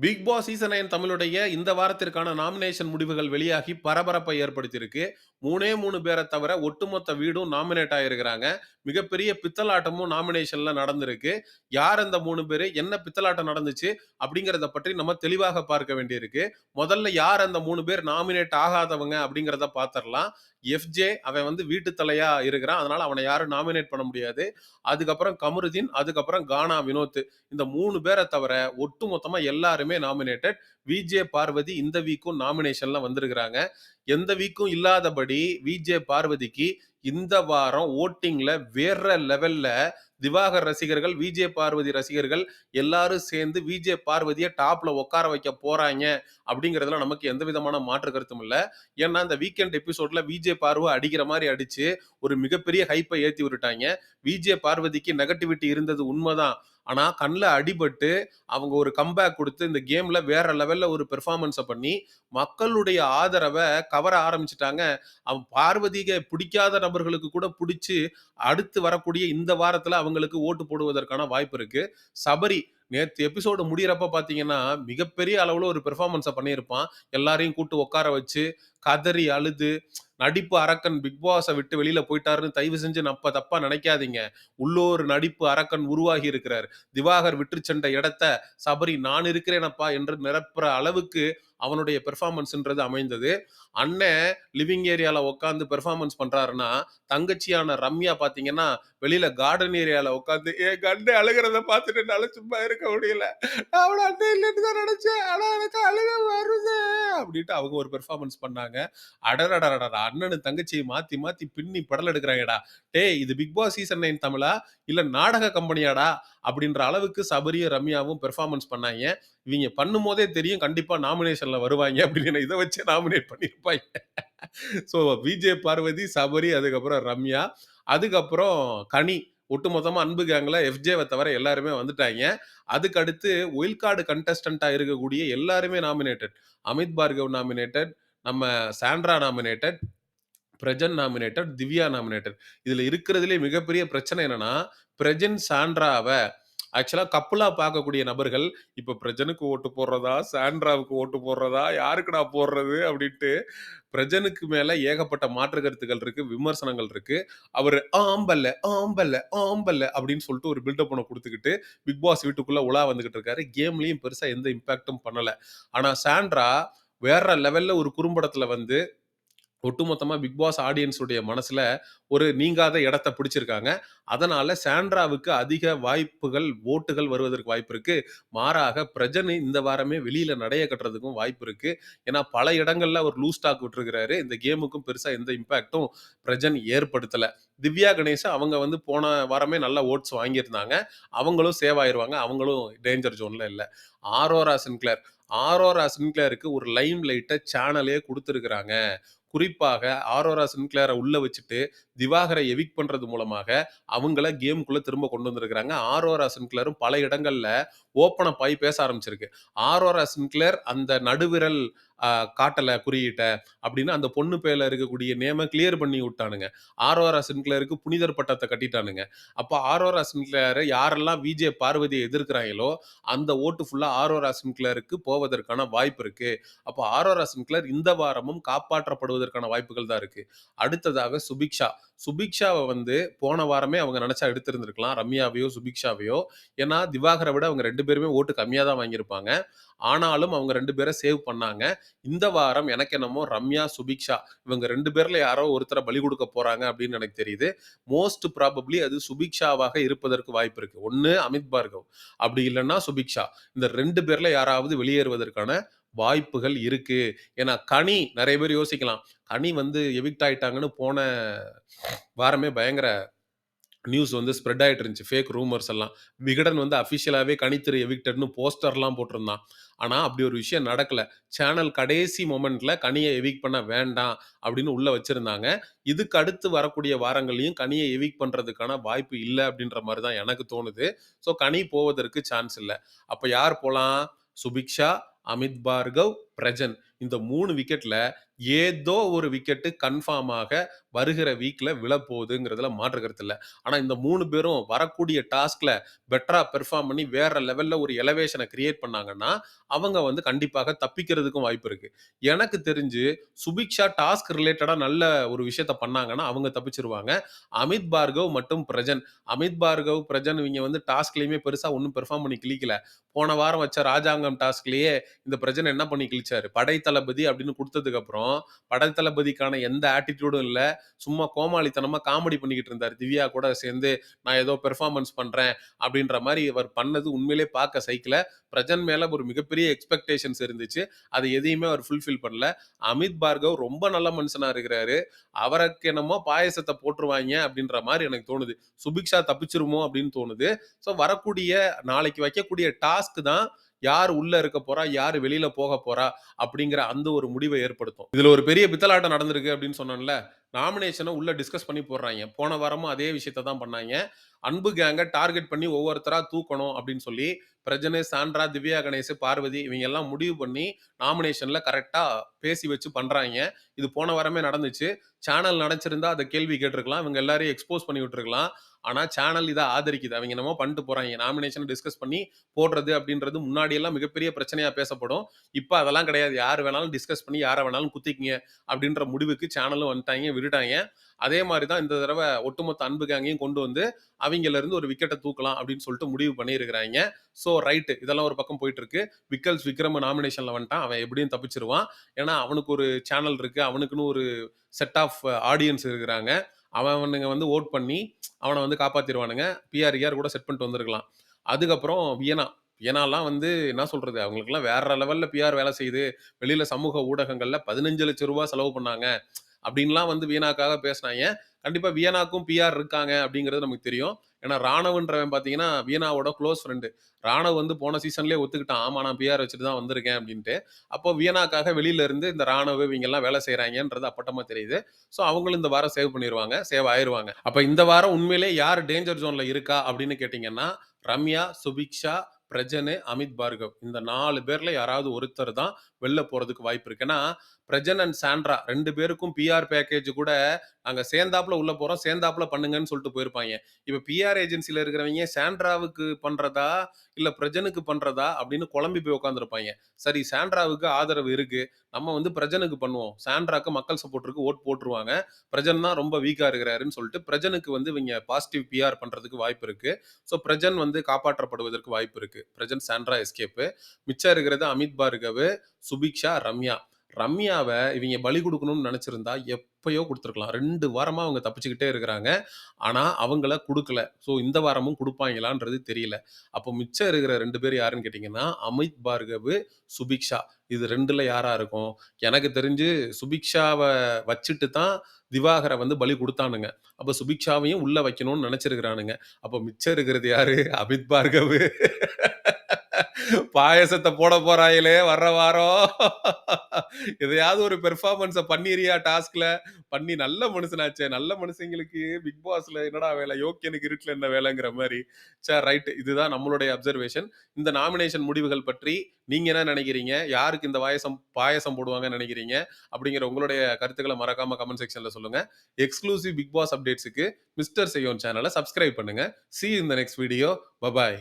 Big Boss season nine தமிழுடைய இந்த வாரத்திற்கான nomination முடிவுகள் வெளியாகி பரபரப்பை ஏற்படுத்தியிருக்கு. மூணே மூணு பேரை தவிர ஒட்டுமொத்த வீடும் நாமினேட் ஆகியிருக்கிறாங்க மிகப்பெரிய பித்தலாட்டமும் நாமினேஷன்ல நடந்திருக்கு. யார் அந்த மூணு பேர்? என்ன பித்தலாட்டம் நடந்துச்சு? அப்படிங்கிறத பற்றி நம்ம தெளிவாக பார்க்க வேண்டியிருக்கு. முதல்ல யார் அந்த மூணு பேர் நாமினேட் ஆகாதவங்க அப்படிங்கிறத பார்த்துடலாம் எஃப்ஜே அவன் வந்து வீட்டு தலையா இருக்கிறான். அதனால அவனை யாரும் நாமினேட் பண்ண முடியாது. அதுக்கப்புறம் கமருதீன் அதுக்கப்புறம் கானா வினோத். இந்த மூணு பேரை தவிர ஒட்டு மொத்தமா எல்லாருமே நாமினேட்டட் விஜே பார்வதி இந்த வீக்கும் நாமினேஷன்லாம் வந்திருக்கிறாங்க. எந்த வீக்கும் இல்லாதபடி விஜே பார்வதிக்கு இந்த வாரம் ஓட்டிங்ல வேற லெவல்ல திவாகர் ரசிகர்கள் விஜே பார்வதி ரசிகர்கள் எல்லாரும் சேர்ந்து விஜே பார்வதியை டாப்ல உட்கார வைக்க போறாங்க அப்படிங்கிறதுல நமக்கு எந்த விதமான மாற்று கருத்தும் இல்லை. ஏன்னா இந்த வீக்கெண்ட் எபிசோட்ல விஜே பார்வை அடிக்கிற மாதிரி அடிச்சு ஒரு மிகப்பெரிய ஹைப்பை ஏற்றி விட்டுட்டாங்க. விஜே பார்வதிக்கு நெகட்டிவிட்டி இருந்தது உண்மைதான். ஆனால் கண்ணில் அடிபட்டு அவங்க ஒரு கம்பேக் கொடுத்து இந்த கேமில் வேற லெவலில் ஒரு பெர்ஃபார்மன்ஸை பண்ணி மக்களுடைய ஆதரவை கவர ஆரம்பிச்சிட்டாங்க. அவன் பார்வதிக பிடிக்காத நபர்களுக்கு கூட பிடிச்சி அடுத்து வரக்கூடிய இந்த வாரத்தில் அவங்களுக்கு ஓட்டு போடுவதற்கான வாய்ப்பு இருக்கு. சபரி நேற்று எபிசோடு முடிகிறப்ப பார்த்தீங்கன்னா மிகப்பெரிய அளவில் ஒரு பெர்ஃபார்மன்ஸை பண்ணியிருப்பான். எல்லாரையும் கூட்டு உட்கார வச்சு கதறி அழுது நடிப்பு அரக்கன் பிக் பாஸை விட்டு வெளியில போயிட்டாருன்னு தயவு செஞ்சு நப்ப தப்பா நினைக்காதீங்க. உள்ளோர் நடிப்பு அரக்கன் உருவாகி இருக்கிறார். திவாகர் விற்று சென்ற இடத்த சபரி நான் இருக்கிறேனப்பா என்று நிரப்புற அளவுக்கு அவனுடைய பெர்ஃபார்மன்ஸ்ன்றது அமைந்தது. அண்ணன் லிவிங் ஏரியால உட்காந்து பெர்ஃபார்மன்ஸ் பண்றாருன்னா தங்கச்சியான ரம்யா பாத்தீங்கன்னா வெளியில கார்டன் ஏரியால உட்காந்து ஏ கண்டு அழுகிறத பார்த்துட்டு என்னால சும்மா இருக்க முடியல. நான் அண்ணன் இல்லைன்னு தான் நினைச்சேன். ஆனால் எனக்கு அழுக வருது. அப்படின்ட்டு அவங்க ஒரு பெர்ஃபார்மன்ஸ் பண்ணாங்க. அடடடடடா அண்ணனு தங்கச்சியை மாத்தி மாத்தி பின்னி படல் எடுக்கிறாங்கடா. டேய் இது பிக் பாஸ் சீசன் நைன் தமிழா? இல்ல நாடக கம்பெனியாடா? அப்படின்ற அளவுக்கு சபரியும் ரம்யாவும் பெர்ஃபார்மன்ஸ் பண்ணாங்க. இவங்க பண்ணும் போதே தெரியும் கண்டிப்பா நாமினேஷன்ல வருவாங்க அப்படின்னு. இதை வச்சு நாமினேட் பண்ணியிருப்பாங்க ஸோ விஜே பார்வதி சபரி அதுக்கப்புறம் ரம்யா அதுக்கப்புறம் கனி. ஒட்டுமொத்தமா அன்பு கேங்ல எஃப்ஜேவை தவிர எல்லாருமே வந்துட்டாங்க. அதுக்கடுத்து ஒயில் கார்டு கண்டஸ்டண்ட்டாக இருக்கக்கூடிய எல்லாருமே நாமினேட்டட் அமித் பார்கவ் நாமினேட்டட் நம்ம Sandra nominated Prajin nominated Divya nominated இதில் இருக்கிறதுலே மிகப்பெரிய பிரச்சனை என்னன்னா பிரஜன் சாண்ட்ராவை ஆக்சுவலாக கப்புலாக பார்க்கக்கூடிய நபர்கள் இப்போ பிரஜனுக்கு ஓட்டு போடுறதா சாண்ட்ராவுக்கு ஓட்டு போடுறதா யாருக்குடா போடுறது அப்படின்ட்டு பிரஜனுக்கு மேலே ஏகப்பட்ட மாற்று கருத்துக்கள் இருக்கு விமர்சனங்கள் இருக்கு. அவர் ஆம்பல்ல ஆம்பல்ல ஆம்பல்ல அப்படின்னு சொல்லிட்டு ஒரு பில்டப் பண்ண கொடுத்துக்கிட்டு பிக் பாஸ் வீட்டுக்குள்ளே உலா வந்துகிட்டு இருக்காரு. கேம்லேயும் பெருசாக எந்த இம்பாக்டும் பண்ணலை. ஆனால் சாண்ட்ரா வேற லெவல்ல ஒரு குறும்படத்துல வந்து ஒட்டுமொத்தமாக பிக் பாஸ் ஆடியன்ஸுடைய மனசில் ஒரு நீங்காத இடத்த பிடிச்சிருக்காங்க. அதனால சாண்ட்ராவுக்கு அதிக வாய்ப்புகள் ஓட்டுகள் வருவதற்கு வாய்ப்பு இருக்கு. மாறாக பிரஜன் இந்த வாரமே வெளியில நடைய கட்டுறதுக்கும் வாய்ப்பு இருக்கு. ஏன்னா பல இடங்கள்ல ஒரு லூஸ் டாக் விட்டுருக்கிறாரு. இந்த கேமுக்கும் பெருசா எந்த இம்பாக்டும் பிரஜன் ஏற்படுத்தல. திவ்யா கணேசன் அவங்க வந்து போன வாரமே நல்ல ஓட்ஸ் வாங்கியிருந்தாங்க. அவங்களும் சேவ் ஆயிடுவாங்க அவங்களும் டேஞ்சர் ஜோன்ல இல்லை. ஆரோரா சின்க்ளர் ஆரோரா சின்க்ளேருக்கு ஒரு லைம் லைட்டை சேனலே கொடுத்துருக்குறாங்க. குறிப்பாக ஆரோரா சின்க்ளேரை உள்ள வச்சுட்டு திவாகரை எவிக் பண்றது மூலமாக அவங்கள கேமுக்குள்ள திரும்ப கொண்டு வந்திருக்கிறாங்க. ஆரோரா சின்க்ளரும் பல இடங்கள்ல ஓப்பன ஆகி பேச ஆரம்பிச்சிருக்கு. ஆரோரா சின்க்ளேர் அந்த நடுவிரல் காட்டலை குறியிட்ட அப்படின்னு அந்த பொண்ணு பேரில் இருக்கக்கூடிய நேமை கிளியர் பண்ணி விட்டானுங்க. ஆரோரா சின்க்ளேருக்கு புனிதர் பட்டத்தை கட்டிட்டானுங்க. அப்போ ஆரோரா சின்க்ளேரை யாரெல்லாம் விஜே பார்வதியை எதிர்க்கிறாங்களோ அந்த ஓட்டு ஃபுல்லாக ஆரோரா சின்க்ளேருக்கு போவதற்கான வாய்ப்பு இருக்கு. அப்போ ஆரோரா சின்க்ளேர் இந்த வாரமும் காப்பாற்றப்படுவதற்கான வாய்ப்புகள் தான் இருக்கு. அடுத்ததாக சுபிக்ஷா. சுபிக்ஷாவை வந்து போன வாரமே அவங்க நினைச்சா எடுத்திருந்திருக்கலாம். ரம்யாவையோ சுபிக்ஷாவையோ. ஏன்னா திவாகரை விட அவங்க ரெண்டு பேருமே ஓட்டு கம்மியாக தான் வாங்கியிருப்பாங்க. ஆனாலும் அவங்க ரெண்டு பேரை சேவ் பண்ணாங்க. இந்த வாரம் எனக்கு என்னமோ ரம்யா சுபிக்ஷா இவங்க ரெண்டு பேர்ல யாரோ ஒருத்தரை பலி கொடுக்க போறாங்க அப்படின்னு எனக்கு தெரியுது. மோஸ்ட் ப்ராபப்ளி அது சுபிக்ஷாவாக இருப்பதற்கு வாய்ப்பு இருக்கு. ஒன்னு அமித் பார்கவ். அப்படி இல்லைன்னா சுபிக்ஷா. இந்த ரெண்டு பேர்ல யாராவது வெளியேறுவதற்கான வாய்ப்புகள் இருக்கு. ஏன்னா கனி நிறைய பேர் யோசிக்கலாம். கனி வந்து எவிக்ட் ஆயிட்டாங்கன்னு போன வாரமே பயங்கர நியூஸ் வந்து ஸ்ப்ரெட் ஆகிட்டு இருந்துச்சு. ஃபேக் ரூமர்ஸ் எல்லாம். விகடன் வந்து அஃபிஷியலாகவே கணித்திரு எவிக்டட்னு போஸ்டர்லாம் போட்டிருந்தான். ஆனால் அப்படி ஒரு விஷயம் நடக்கலை. சேனல் கடைசி மொமெண்ட்டில் கனியை எவிக் பண்ண வேண்டாம் அப்படின்னு உள்ளே வச்சுருந்தாங்க. இதுக்கு அடுத்து வரக்கூடிய வாரங்களையும் கனியை எவிக் பண்ணுறதுக்கான வாய்ப்பு இல்லை அப்படின்ற மாதிரி தான் எனக்கு தோணுது. ஸோ கனி போவதற்கு சான்ஸ் இல்லை. அப்போ யார் போகலாம் சுபிக்ஷா அமித் பார்கவ் பிரஜன். இந்த மூணு விக்கெட்ல ஏதோ ஒரு விக்கெட்டு கன்ஃபார்மாக வருகிற வீக்ல விழப்போகுதுங்கிறதுல மாற்று கருத்து இல்ல. இந்த மூணு பேரும் வரக்கூடிய டாஸ்க்ல பெட்டரா பெர்ஃபார்ம் பண்ணி வேற லெவல்ல ஒரு எலவேஷனை கிரியேட் பண்ணாங்கன்னா, அவங்க வந்து கண்டிப்பாக தப்பிக்கிறதுக்கும் வாய்ப்பு இருக்கு. எனக்கு தெரிஞ்சு சுபிக்ஷா டாஸ்க் ரிலேட்டடா நல்ல ஒரு விஷயத்த பண்ணாங்கன்னா, அவங்க தப்பிச்சிருவாங்க அமித் பார்கவ் மற்றும் பிரஜன். அமித் பார்கவ், பிரஜன் இவங்க வந்து டாஸ்க்லயுமே பெருசா ஒன்றும் பெர்ஃபார்ம் பண்ணி கிளிக்கல போன வாரம் வச்ச ராஜாங்கம் டாஸ்க்லயே இந்த பிரஜன் என்ன பண்ணி கிழிச்சாரு? படை தளபதி அப்படின்னு கொடுத்ததுக்கு அப்புறம், படை தளபதிக்கான எந்த ஆட்டிட்யூடும் இல்லை சும்மா கோமாளித்தனமா காமெடி பண்ணிக்கிட்டு இருந்தார் திவ்யா கூட சேர்ந்து நான் ஏதோ பெர்ஃபார்மன்ஸ் பண்றேன் அப்படின்ற மாதிரி அவர் பண்ணது உண்மையிலேயே பார்க்க சகிக்கல. பிரஜன் மேல ஒரு மிகப்பெரிய எக்ஸ்பெக்டேஷன்ஸ் இருந்துச்சு. அது எதையுமே அவர் ஃபுல்ஃபில் பண்ணல. அமித் பார்கவ் ரொம்ப நல்ல மனுஷனா இருக்கிறாரு. அவருக்கு என்னமோ பாயசத்தை போட்டுருவாங்க அப்படின்ற மாதிரி எனக்கு தோணுது. சுபிக்ஷா தப்பிச்சிருமோ அப்படின்னு தோணுது. ஸோ வரக்கூடிய நாளைக்கு வைக்கக்கூடிய டாஸ்க் தான் யார் உள்ள இருக்க போறா? யார் வெளியில போக போறா? அப்படிங்கிற அந்த ஒரு முடிவை ஏற்படுத்தும். இதுல ஒரு பெரிய பித்தலாட்டம் நடந்திருக்கு அப்படின்னு சொன்னோம்ல நாமினேஷனை உள்ள டிஸ்கஸ் பண்ணி போடுறாங்க போன வாரமும் அதே விஷயத்த தான் பண்ணாங்க அன்பு கேங்க டார்கெட் பண்ணி ஒவ்வொருத்தரா தூக்கணும் அப்படின்னு சொல்லி, பிரஜனே சாண்ட்ரா, திவ்யா கணேஷ், பார்வதி இவங்க எல்லாம் முடிவு பண்ணி நாமினேஷன்ல கரெக்டா பேசி வச்சு பண்றாங்க இது போன வாரமே நடந்துச்சு. சேனல் நடச்சிருந்தா அதை கேள்வி கேட்டிருக்கலாம். இவங்க எல்லாரையும் எக்ஸ்போஸ் பண்ணி விட்டுருக்கலாம். ஆனால் சேனல் இதை ஆதரிக்குது. அவங்க என்னமோ பண்ணிட்டு போகிறாங்க நாமினேஷனை டிஸ்கஸ் பண்ணி போடுறது அப்படின்றது முன்னாடியெல்லாம் மிகப்பெரிய பிரச்சனையாக பேசப்படும். இப்போ அதெல்லாம் கிடையாது. யார் வேணாலும் டிஸ்கஸ் பண்ணி யாரை வேணாலும் குத்திக்கிங்க அப்படின்ற முடிவுக்கு சேனலும் வந்துட்டாய்ங்க, விட்டுட்டாய்ங்க. அதே மாதிரி தான் இந்த தடவை ஒட்டுமொத்த அன்பு கேங்கையும் கொண்டு வந்து, அவங்கலேருந்து இருந்து ஒரு விக்கெட்டை தூக்கலாம் அப்படின்னு சொல்லிட்டு முடிவு பண்ணியிருக்கிறாங்க ஸோ ரைட்டு இதெல்லாம் ஒரு பக்கம் போயிட்டு இருக்கு. விக்கல்ஸ் விக்ரம் நாமினேஷனில் வந்துட்டான். அவன் எப்படியும் தப்பிச்சிருவான் ஏன்னா அவனுக்கு ஒரு சேனல் இருக்கு. அவனுக்குன்னு ஒரு செட் ஆஃப் ஆடியன்ஸ் இருக்கிறாங்க. அவனுங்க வந்து வோட் பண்ணி அவனை வந்து காப்பாற்றிடுவானுங்க பிஆர்இஆர் கூட செட் பண்ணிட்டு வந்திருக்கலாம். அதுக்கப்புறம் வியனா. வியனாலாம் வந்து என்ன சொல்கிறது அவங்களுக்குலாம் வேற லெவலில் பிஆர் வேலை செய்யுது. வெளியில் சமூக ஊடகங்களில் பதினஞ்சு லட்ச ரூபா செலவு பண்ணாங்க. அப்படின்லாம் வந்து வீணாக்காக பேசினாங்க கண்டிப்பாக வியனாக்கும் பிஆர் இருக்காங்க அப்படிங்கிறது நமக்கு தெரியும். ஏன்னா ராணவன்றவன் பார்த்தீங்கன்னா, வியனாவோட க்ளோஸ் ஃப்ரெண்டு ராணவ் வந்து போன சீசன்லேயே ஒத்துக்கிட்டான். ஆமா நான் பிஆர் வச்சுட்டு தான் வந்திருக்கேன் அப்படின்ட்டு. அப்போ வியனாக்காக வெளியில இருந்து இந்த ராணவ் இவங்கெல்லாம் வேலை செய்கிறாங்கன்றது அப்பட்டமா தெரியுது. ஸோ அவங்களும் இந்த வாரம் சேவ் பண்ணிடுவாங்க சேவ் ஆயிடுவாங்க அப்போ இந்த வாரம் உண்மையிலே யார் டேஞ்சர் ஜோனில் இருக்கா அப்படின்னு கேட்டிங்கன்னா ரம்யா, சுபிக்ஷா, பிரஜனு, அமித் பார்கவ். இந்த நாலு பேர்ல யாராவது ஒருத்தர் தான் வெளில போறதுக்கு வாய்ப்பு இருக்கு. ஏன்னா, பிரஜன் அண்ட் சாண்ட்ரா ரெண்டு பேருக்கும் பிஆர் பேக்கேஜ் கூட நாங்கள் சேர்ந்தாப்புல உள்ள போகிறோம் சேர்ந்தாப்புல பண்ணுங்கன்னு சொல்லிட்டு போயிருப்பாங்க இப்போ பிஆர் ஏஜென்சியில் இருக்கிறவங்க சாண்ட்ராவுக்கு பண்ணுறதா இல்லை பிரஜனுக்கு பண்ணுறதா அப்படின்னு குழம்பி போய் உட்காந்துருப்பாங்க சரி சாண்ட்ராவுக்கு ஆதரவு இருக்குது நம்ம வந்து பிரஜனுக்கு பண்ணுவோம். சாண்ட்ராக்கு மக்கள் சப்போர்ட்டுக்கு ஓட் போட்டுருவாங்க. பிரஜன் தான் ரொம்ப வீக்காக இருக்கிறாருன்னு சொல்லிட்டு பிரஜனுக்கு வந்து இவங்க பாசிட்டிவ் பிஆர் பண்ணுறதுக்கு வாய்ப்பு இருக்குது ஸோ பிரஜன் வந்து காப்பாற்றப்படுவதற்கு வாய்ப்பு இருக்குது பிரஜன், சாண்ட்ரா எஸ்கேப்பு மிச்சம் இருக்கிறது அமித் பார்கவ், சுபிக்ஷா, ரம்யா. ரம்யாவை இவங்க பலி கொடுக்கணும்னு நினச்சிருந்தா எப்பயோ கொடுத்துருக்கலாம் ரெண்டு வாரமாக அவங்க தப்பிச்சுக்கிட்டே இருக்கிறாங்க. ஆனால் அவங்கள கொடுக்கல ஸோ இந்த வாரமும் கொடுப்பாங்களான்றது தெரியல. அப்போ மிச்சம் இருக்கிற ரெண்டு பேர் யாருன்னு கேட்டிங்கன்னா அமித் பார்கவ், சுபிக்ஷா. இது ரெண்டில் யாராக இருக்கும்? எனக்கு தெரிஞ்சு சுபிக்ஷாவை வச்சுட்டு தான் திவாகரை வந்து பலி கொடுத்தானுங்க அப்போ சுபிக்ஷாவையும் உள்ளே வைக்கணும்னு நினச்சிருக்கிறானுங்க அப்போ மிச்சம் இருக்கிறது யாரு? அமித் பார்கவ். பாயசத்தை போட போறாயிலே வர்ற வாரம். எதையாவது ஒரு பெர்ஃபார்மன்ஸை பண்ணிறியா டாஸ்க்ல? பண்ணி நல்ல மனுஷனாச்சே. நல்ல மனுஷங்களுக்கு பிக் பாஸ்ல என்னடா வேலை? யோக்கியனுக்கு இருட்டுல என்ன வேலைங்கிற மாதிரி சார் ரைட் இதுதான் நம்மளுடைய அப்சர்வேஷன். இந்த நாமினேஷன் முடிவுகள் பற்றி நீங்க என்ன நினைக்கிறீங்க யாருக்கு இந்த வாயசம் பாயாசம் போடுவாங்கன்னு நினைக்கிறீங்க அப்படிங்கிற உங்களுடைய கருத்துக்களை மறக்காம கமெண்ட் செக்ஷன்ல சொல்லுங்க. எக்ஸ்க்ளூசிவ் பிக் பாஸ் அப்டேட்ஸ்க்கு மிஸ்டர் செய்யோன் சேனலை சப்ஸ்கிரைப் பண்ணுங்க. சி இந்த நெக்ஸ்ட் வீடியோ. பபாய்.